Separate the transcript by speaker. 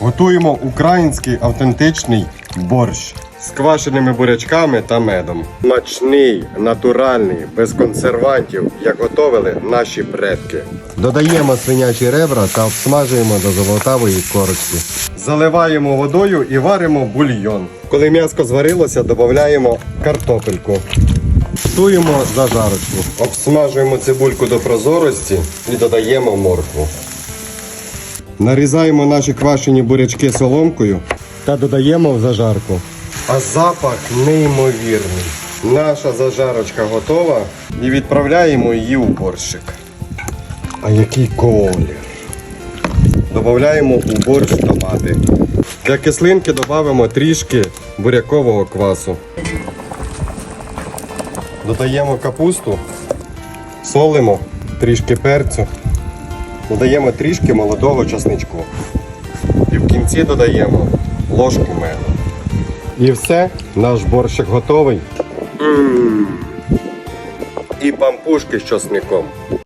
Speaker 1: Готуємо український автентичний борщ з квашеними бурячками та медом. Смачний, натуральний, без консервантів, як готовили наші предки. Додаємо свинячі ребра та обсмажуємо до золотавої корочки. Заливаємо водою і варимо бульйон. Коли м'ясо зварилося, додаємо картопельку. Готуємо зажарочку. Обсмажуємо цибульку до прозорості і додаємо моркву. Нарізаємо наші квашені бурячки соломкою та додаємо в зажарку. А запах неймовірний. Наша зажарочка готова і відправляємо її у борщик. А який колір! Додаємо у борщ томати. Для кислинки додамо трішки бурякового квасу. Додаємо капусту, солимо, трішки перцю, додаємо трішки молодого часничку. І в кінці додаємо ложку меду. І все, наш борщик готовий. м І пампушки з часником.